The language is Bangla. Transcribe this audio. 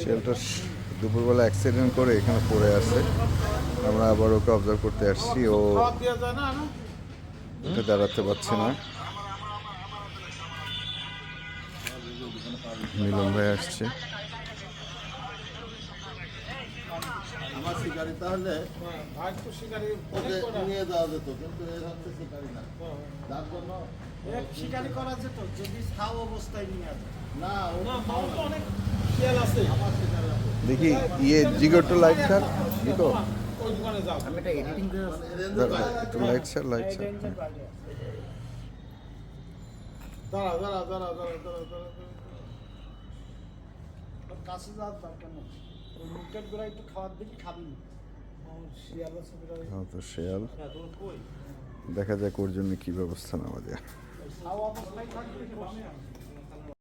শিয়ালটা দুপুরবেলা অ্যাক্সিডেন্ট করে এখানে পড়ে আছে। আমরা আবার ওকে অবজার্ভ করতে আসছি। ও উঠে দাঁড়াতে পারছে না। মিলন ভাই আসছে। শিকারি তাহলে ভাই তো শিকারি নিয়ে যাওয়া যেত, কিন্তু এর হচ্ছে শিকারি না। যার জন্য শিকারি করা যেত যদি ছাও অবস্থায় নিয়ে আসে। না ও না মাও তো অনেক শিয়াল আছে। আমার শিকারি আছে দেখি ইয়ে জিগো একটু লাইট ছাড় জিগো যাও। মানে। দাঁড়া দাঁড়া দাঁড়া দাঁড়া দাঁড়া দাঁড়া কাছে যাওয়ার দরকার নেই। ওই মুখের গোড়া একটু খাওয়ার দিকে খাবি শিয়াল আছে হ্যাঁ তো শেয়াল। দেখা যাক ওর জন্য কি ব্যবস্থা নেওয়া যায়। Havamız pek